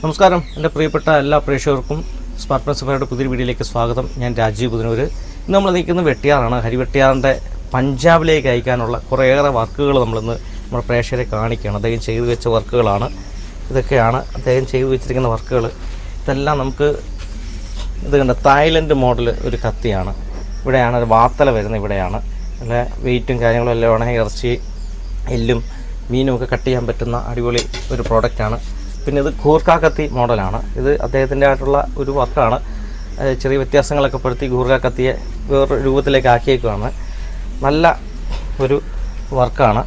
നമസ്കാരം. എന്റെ പ്രിയപ്പെട്ട എല്ലാ പ്രേക്ഷകർക്കും സ്മാർട്ട് പ്രിൻസിപ്പറുടെ പുതിയ വീഡിയോയിലേക്ക് സ്വാഗതം. ഞാൻ രാജീവ് പുതിനൂർ ഇന്ന് നമ്മൾ നിൽക്കുന്നത് വെട്ടിയാറാണ്. ഹരിവെട്ടിയാറിന്റെ പഞ്ചാബിലേക്ക് അയക്കാനുള്ള കുറേയേറെ വർക്കുകൾ നമ്മളിന്ന് നമ്മുടെ പ്രേക്ഷകരെ കാണിക്കുകയാണ്. അദ്ദേഹം ചെയ്തു വെച്ച വർക്കുകളാണ്. ഇതൊക്കെയാണ് അദ്ദേഹം ചെയ്തു വെച്ചിരിക്കുന്ന വർക്കുകൾ. ഇതെല്ലാം നമുക്ക് ഇത് കണ്ട തായ്ലൻഡ് മോഡൽ ഒരു കത്തിയാണ്. ഇവിടെയാണ് ഒരു വാത്തല വരുന്നത്. ഇവിടെയാണ്. നല്ല വെയിറ്റും കാര്യങ്ങളും എല്ലാം ഉണങ്ങി ഇറച്ചി എല്ലും മീനും ഒക്കെ കട്ട് ചെയ്യാൻ പറ്റുന്ന അടിപൊളി ഒരു പ്രോഡക്റ്റാണ് പിന്നെ ഇത് ഖൂർക്ക കത്തി മോഡലാണ്. ഇത് അദ്ദേഹത്തിന്റെ ആയിട്ടുള്ള ഒരു വർക്കാണ്. ചെറിയ വ്യത്യാസങ്ങളൊക്കെ പെടുത്തി ഖൂർക്ക കത്തിയെ വേറൊരു രൂപത്തിലേക്ക് ആക്കിയേക്കുവാണ്. നല്ല ഒരു വർക്കാണ്.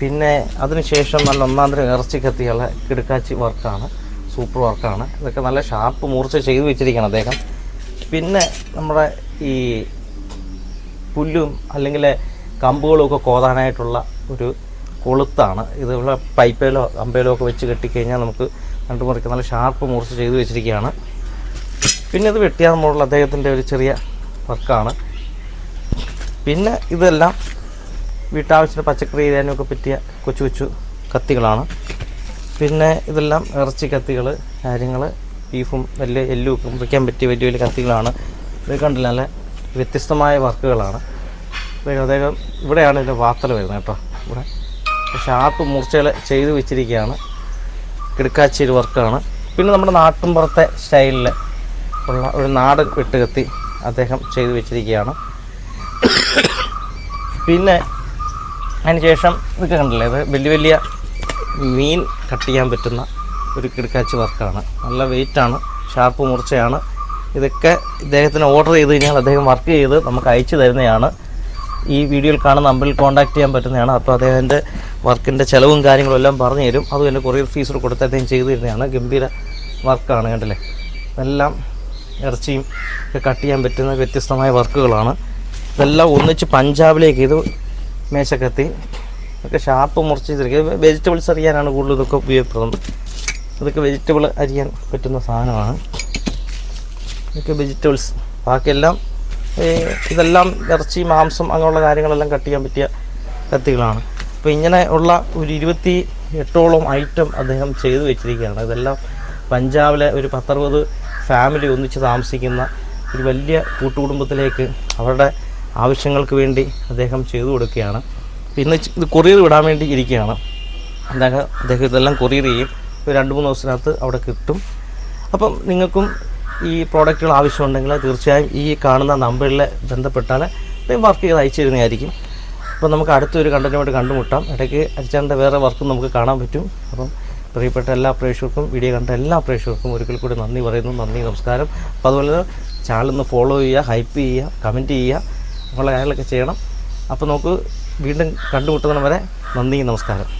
പിന്നെ അതിനുശേഷം നല്ല ഒന്നാം തരം ഇറച്ചി കത്തിയുള്ള കിടുക്കാച്ചി വർക്കാണ്. സൂപ്പർ വർക്കാണ്. ഇതൊക്കെ നല്ല ഷാർപ്പ് മൂർച്ച ചെയ്തു വെച്ചിരിക്കണം അദ്ദേഹം. പിന്നെ നമ്മുടെ ഈ പുല്ലും അല്ലെങ്കിൽ കമ്പുകളും ഒക്കെ കോതാനായിട്ടുള്ള ഒരു കൊളുത്താണ്. ഇതുള്ള പൈപ്പേലോ അമ്പേലോ ഒക്കെ വെച്ച് കെട്ടിക്കഴിഞ്ഞാൽ നമുക്ക് രണ്ട് മുറിക്ക് നല്ല ഷാർപ്പ് മൂർച്ച ചെയ്ത് വെച്ചിരിക്കുകയാണ്. പിന്നെ ഇത് വെട്ടിയാൽ നമ്മളുള്ള അദ്ദേഹത്തിന്റെ ഒരു ചെറിയ വർക്കാണ്. പിന്നെ ഇതെല്ലാം വീട്ടാവശ്യത്തിന് പച്ചക്കറി ചെയ്യാനൊക്കെ പറ്റിയ കൊച്ചു കൊച്ചു കത്തികളാണ്. പിന്നെ ഇതെല്ലാം ഇറച്ചി കത്തികൾ കാര്യങ്ങൾ ബീഫും വലിയ എല്ലും ഒക്കെ മുറിക്കാൻ പറ്റിയ വലിയ വലിയ കത്തികളാണ്. ഇത് കണ്ടില്ല നല്ല വ്യത്യസ്തമായ വർക്കുകളാണ്. അദ്ദേഹം ഇവിടെയാണ് ഇതിന്റെ വാത്തൽ വരുന്നത് കേട്ടോ. ഇവിടെ ഷാർപ്പ് മൂർച്ചകൾ ചെയ്തു വെച്ചിരിക്കുകയാണ്. കിടക്കാച്ചി വർക്കാണ്. പിന്നെ നമ്മുടെ നാട്ടിൻപുറത്തെ സ്റ്റൈലിൽ ഉള്ള ഒരു നാടൻ വെട്ടുകത്തി അദ്ദേഹം ചെയ്തു വെച്ചിരിക്കുകയാണ്. പിന്നെ അതിനുശേഷം ഇതൊക്കെ കണ്ടില്ലേ? ഇത് വലിയ വലിയ മീൻ കട്ട് ചെയ്യാൻ പറ്റുന്ന ഒരു കിടക്കാച്ചി വർക്കാണ്. നല്ല വെയിറ്റാണ് ഷാർപ്പ് മുറിച്ചയാണ് ഇതൊക്കെ ഇദ്ദേഹത്തിന് ഓർഡർ ചെയ്ത് കഴിഞ്ഞാൽ അദ്ദേഹം വർക്ക് ചെയ്ത് നമുക്ക് അയച്ചു തരുന്നതാണ്. ഈ വീഡിയോയിൽ കാണുന്ന നമ്പറിൽ കോൺടാക്ട് ചെയ്യാൻ പറ്റുന്നതാണ്. അപ്പോൾ അദ്ദേഹത്തിന്റെ വർക്കിന്റെ ചിലവും കാര്യങ്ങളും എല്ലാം പറഞ്ഞു തരും. അതും എന്റെ കൊറിയർ ഫീസ് കൊടുത്ത് അദ്ദേഹം ചെയ്തു തരുന്നതാണ്. ഗംഭീര വർക്കാണ് കണ്ടില്ലേ? എല്ലാം ഇറച്ചിയും ഒക്കെ കട്ട് ചെയ്യാൻ പറ്റുന്ന വ്യത്യസ്തമായ വർക്കുകളാണ്. ഇതെല്ലാം ഒന്നിച്ച് പഞ്ചാബിലേക്ക് ഇത് മേശക്കത്തി ഒക്കെ ഷാപ്പ് മുറിച്ച് ചെയ്തിരിക്കുക വെജിറ്റബിൾസ് അറിയാനാണ് കൂടുതൽ ഇതൊക്കെ ഉപയോഗപ്രദം ഇതൊക്കെ വെജിറ്റബിൾ അരിയാൻ പറ്റുന്ന സാധനമാണ്. ഇതൊക്കെ വെജിറ്റബിൾസ് ബാക്കിയെല്ലാം ഇതെല്ലാം ഇറച്ചി മാംസം അങ്ങനെയുള്ള കാര്യങ്ങളെല്ലാം കട്ട് ചെയ്യാൻ പറ്റിയ കത്തികളാണ്. അപ്പോൾ ഇങ്ങനെ ഉള്ള ഒരു ഇരുപത്തി എട്ടോളം ഐറ്റം അദ്ദേഹം ചെയ്തു വെച്ചിരിക്കുകയാണ്. ഇതെല്ലാം പഞ്ചാബിലെ ഒരു പത്തറുപത് ഫാമിലി ഒന്നിച്ച് താമസിക്കുന്ന ഒരു വലിയ കൂട്ടുകുടുംബത്തിലേക്ക് അവരുടെ ആവശ്യങ്ങൾക്ക് വേണ്ടി അദ്ദേഹം ചെയ്തു കൊടുക്കുകയാണ്. ഇന്ന് ഇത് കൊറിയർ വിടാൻ വേണ്ടി ഇരിക്കുകയാണ്. അദ്ദേഹം അദ്ദേഹം ഇതെല്ലാം കൊറിയർ ചെയ്യും. ഒരു രണ്ട് മൂന്ന് ദിവസത്തിനകത്ത് അവിടെ കിട്ടും. അപ്പം നിങ്ങൾക്കും ഈ പ്രോഡക്റ്റുകൾ ആവശ്യമുണ്ടെങ്കിൽ തീർച്ചയായും ഈ കാണുന്ന നമ്പറിൽ ബന്ധപ്പെട്ടാൽ വർക്ക് ചെയ്ത് അയച്ചു തരുന്നതായിരിക്കും. അപ്പോൾ നമുക്ക് അടുത്തൊരു കണ്ടന്റുമായിട്ട് കണ്ടുമുട്ടാം. ഇടയ്ക്ക് അച്ഛന്റെ വേറെ വർക്കും നമുക്ക് കാണാൻ പറ്റും. അപ്പം പ്രിയപ്പെട്ട എല്ലാ പ്രേക്ഷകർക്കും വീഡിയോ കണ്ട എല്ലാ പ്രേക്ഷകർക്കും ഒരിക്കൽ കൂടി നന്ദി പറയുന്നു. നന്ദി നമസ്കാരം. അപ്പോൾ അതുപോലെ ചാനൽ ഒന്ന് ഫോളോ ചെയ്യുക ഹൈപ്പ് ചെയ്യുക കമന്റ് ചെയ്യുക അങ്ങനെയുള്ള കാര്യങ്ങളൊക്കെ ചെയ്യണം. അപ്പോൾ നമുക്ക് വീണ്ടും കണ്ടുമുട്ടുന്നതിന് വരെ നന്ദി നമസ്കാരം.